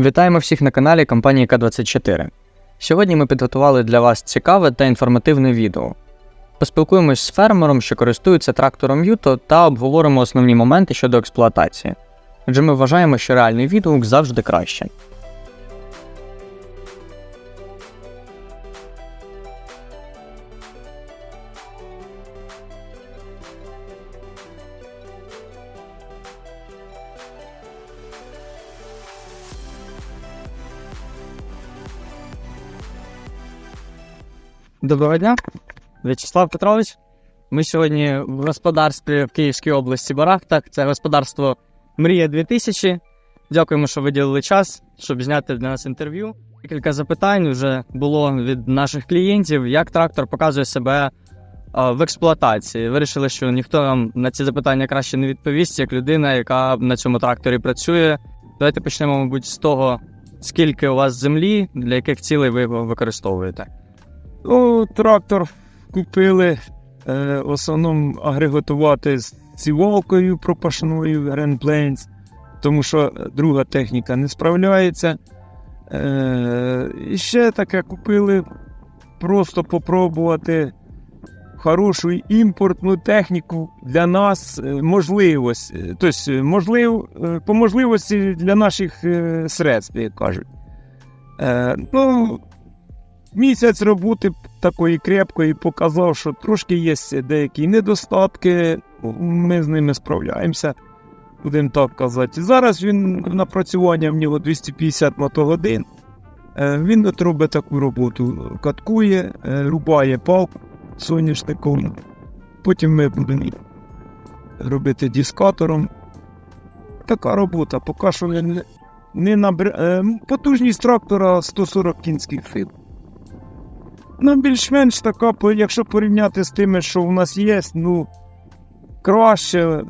Вітаємо всіх на каналі компанії К24. Сьогодні ми підготували для вас цікаве та інформативне відео. Поспілкуємось з фермером, що користується трактором Юто, та обговоримо основні моменти щодо експлуатації. Адже ми вважаємо, що реальний відгук завжди краще. Доброго дня, В'ячеслав Петрович. Ми сьогодні в господарстві в Київській області Барахтах. Це господарство Мрія 2000. Дякуємо, що виділили час, щоб зняти для нас інтерв'ю. Кілька запитань вже було від наших клієнтів, як трактор показує себе в експлуатації. Вирішили, що ніхто нам на ці запитання краще не відповість, як людина, яка на цьому тракторі працює. Давайте почнемо, мабуть, з того, скільки у вас землі, для яких цілей ви його використовуєте. Ну, трактор купили е, в основному агрегатувати з сівалкою пропашною Grand Plains, тому що друга техніка не справляється. Е, і ще таке купили просто попробувати хорошу імпортну техніку для нас е, можливість. е, Тобто, можлив, е, по можливості для наших средств, як кажуть. Е, ну, Місяць роботи такої крепкої показав, що трошки є деякі недостатки, ми з ними справляємося, будемо так казати. Зараз він напрацювання в нього 250 мотогодин. Е, Він от робить таку роботу: каткує, е, рубає палку соняшником. Потім ми будемо робити дискатором. Така робота, поки що не, не набр... е, Потужність трактора 140 кінських сил. Ну, більш-менш така, якщо порівняти з тими, що в нас є, ну, краще,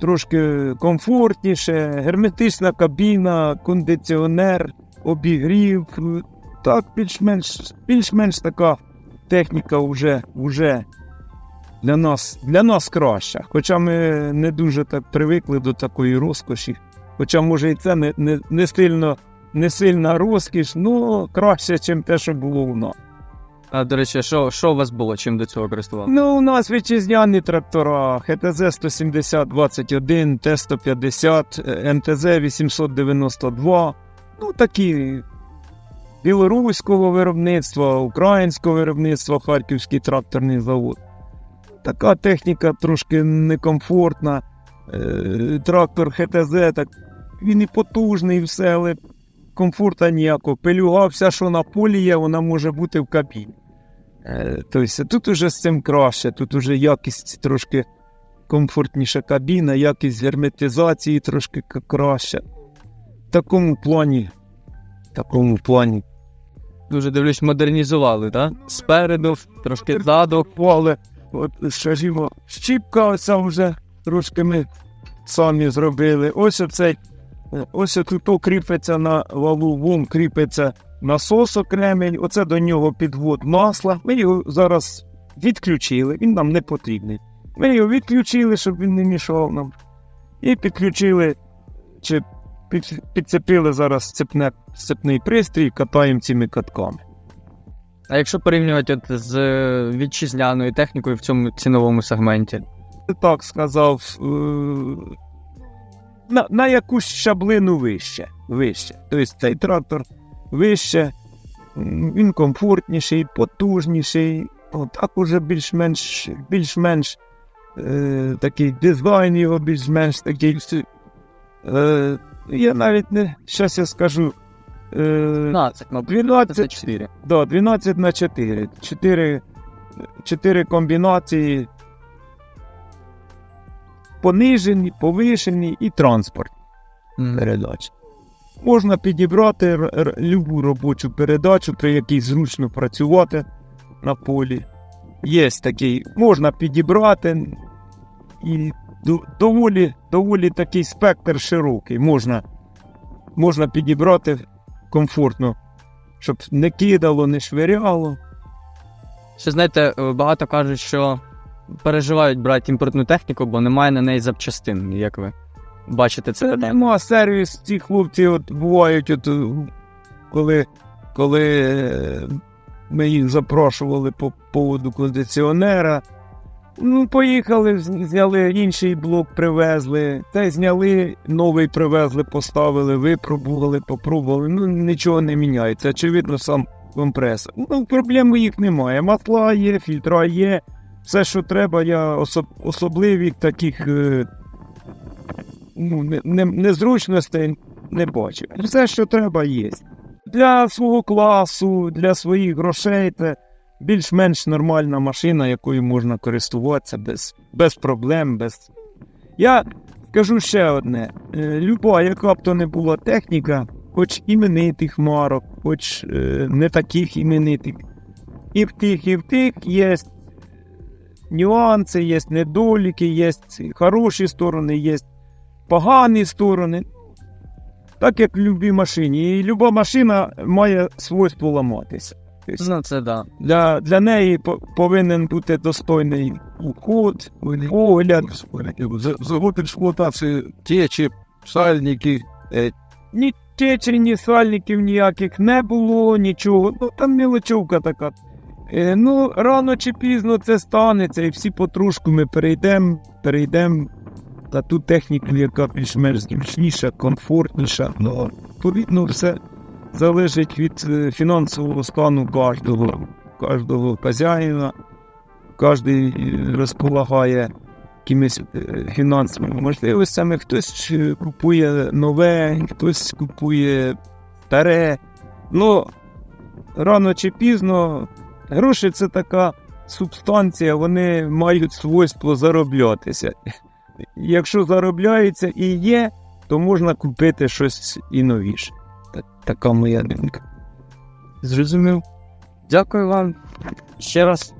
трошки комфортніше, герметична кабіна, кондиціонер, обігрів. Так, більш-менш, більш-менш така техніка вже, вже для нас, для нас краща. Хоча ми не дуже так привикли до такої розкоші. Хоча, може, і це не, не, не, сильно, не сильна розкіш, ну краще, ніж те, що було у нас. А, до речі, що, що у вас було, чим до цього користували? Ну, у нас вітчизняні трактора ХТЗ 170-21, Т-150, МТЗ 892. Ну, такі білоруського виробництва, українського виробництва, Харківський тракторний завод. Така техніка трошки некомфортна. Е, Трактор ХТЗ, так, він і потужний, і все, але комфорта ніякого. Пилюга, вся, що на полі є, вона може бути в кабіні. Тобто тут уже з цим краще, тут уже якість трошки комфортніша кабіна, якість герметизації трошки краще. В такому плані, в такому плані. Дуже дивлюсь, модернізували, так? Спереду, трошки ззаду. Але, от, скажімо, щіпка оця вже трошки ми самі зробили. Ось оцей, ось тут кріпиться на валу, вон кріпиться насос окремий, оце до нього підвод масла. Ми його зараз відключили, він нам не потрібний. Ми його відключили, щоб він не мішав нам. І підключили, чи під, підцепили зараз цепне, цепний пристрій, катаємо цими катками. А якщо порівнювати от з е, вітчизняною технікою в цьому ціновому сегменті, так сказав, е, на, на якусь щаблину вище. вище. Тобто цей трактор вище, він комфортніший, потужніший. Так уже більш-менш, більш-менш е, такий дизайн його більш-менш такий. Е, я навіть не, щас я скажу. Е, 12, мабуть, 12, 24. Да, 12 на 4. 4, 4 комбінації. Понижені, повишені і транспорт Мгм. передач. Можна підібрати любу робочу передачу, при якій зручно працювати на полі. Є такий, можна підібрати і до- доволі, доволі такий спектр широкий. Можна, можна підібрати комфортно, щоб не кидало, не швиряло. Ще знаєте, е, багато кажуть, що переживають брати імпортну техніку, бо немає на неї запчастин, як ви. бачите це? Це нема сервіс. Ці хлопці от бувають, от, коли, коли е, ми їх запрошували по поводу кондиціонера. Ну, поїхали, зняли інший блок, привезли. Те зняли, новий привезли, поставили, випробували, попробували. Ну, нічого не міняється. Очевидно, сам компресор. Ну, проблем їх немає. Масла є, фільтра є. Все, що треба, я особ- особливих таких. Е, ну, не, не, незручностей не бачив. Все, що треба, є. Для свого класу, для своїх грошей це більш-менш нормальна машина, якою можна користуватися без, без проблем. Без... Я скажу ще одне: Е, люба, яка б то не була техніка, хоч іменитих марок, хоч е, не таких іменитих. І в тих, і в тих є нюанси, є недоліки, є хороші сторони, є погані сторони. Так як в будь-якій машині. І люба машина має свойство ламатися. Тобто Ну, це да. для, для неї по- повинен бути достойний уход, огляд. Завод експлуатації течі, сальники, е, Ні течі, ні сальників ніяких не було, нічого. Ну там мілочовка така. Е, ну, рано чи пізно це станеться, і всі потрушку ми перейдемо, перейдемо на ту техніку, яка більш-менш зручніша, комфортніша. Ну, відповідно, все залежить від е, фінансового стану кожного, кожного хазяїна. Кожен розполагає якимись е, фінансовими можливостями. Хтось купує нове, хтось купує старе. Ну, рано чи пізно гроші це така субстанція, вони мають свойство зароблятися. Якщо заробляється і є, то можна купити щось і новіше. Така моя думка. Зрозумів. Дякую вам ще раз.